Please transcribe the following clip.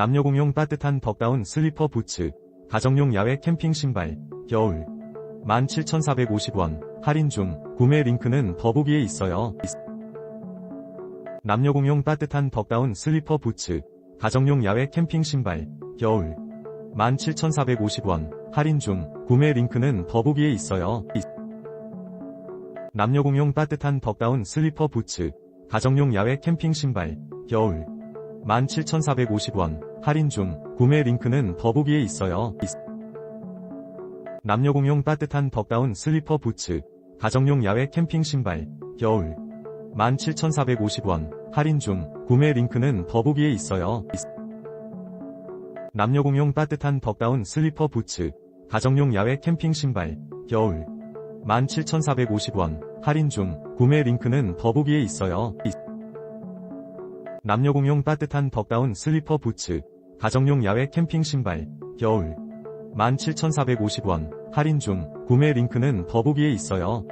남녀 공용 따뜻한 덕다운 슬리퍼 부츠, 가정용 야외 캠핑 신발, 겨울. 17,450원, 할인 중, 구매 링크는 더보기에 있어요. 남녀 공용 따뜻한 덕다운 슬리퍼 부츠, 가정용 야외 캠핑 신발, 겨울. 17,450원, 할인 중, 구매 링크는 더보기에 있어요. 남녀 공용 따뜻한 덕다운 슬리퍼 부츠, 가정용 야외 캠핑 신발, 겨울. 17,450원, 할인 중, 구매 링크는 더보기에 있어요. 남녀 공용 따뜻한 덕다운 슬리퍼 부츠, 가정용 야외 캠핑 신발, 겨울. 17,450원, 할인 중, 구매 링크는 더보기에 있어요. 남녀 공용 따뜻한 덕다운 슬리퍼 부츠, 가정용 야외 캠핑 신발, 겨울. 17,450원, 할인 중, 구매 링크는 더보기에 있어요. 남녀 공용 따뜻한 덕다운 슬리퍼 부츠, 가정용 야외 캠핑 신발, 겨울. 17,450원, 할인 중, 구매 링크는 더보기에 있어요.